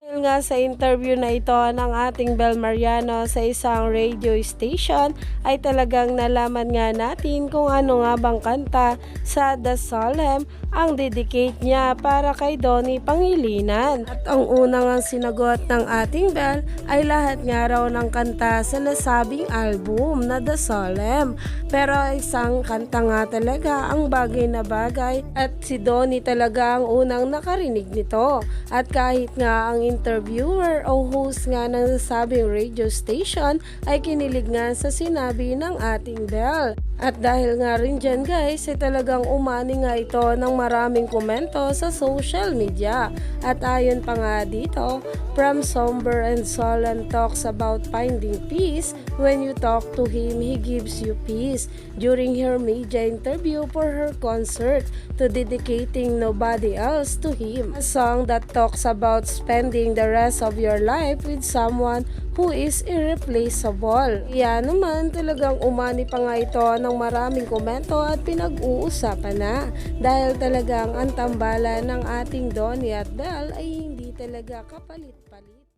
Dahil nga sa interview na ito ng ating Bel Mariano sa isang radio station ay talagang nalaman nga natin kung ano nga bang kanta sa The Solemn ang dedicate niya para kay Donnie Pangilinan. At ang unang ang sinagot ng ating Bel ay lahat nga raw ng kanta sa nasabing album na The Solemn. Pero isang kanta nga talaga ang bagay na bagay at si Donnie talaga ang unang nakarinig nito. At kahit nga ang interviewer o host nga ng nasabing radio station ay kinilig nga sa sinabi ng ating Bell. At dahil nga rin dyan guys, ay talagang umani nga ito ng maraming komento sa social media. At ayon pa nga dito, from somber and solemn talks about finding peace, when you talk to him, he gives you peace. During her media interview for her concert, to dedicating nobody else to him. A song that talks about spending the rest of your life with someone who is irreplaceable. Kaya naman talagang umani pa nga ito ng maraming komento at pinag-uusapan na dahil talagang ang tambalan ng ating Donnie at Belle ay hindi talaga kapalit-palit.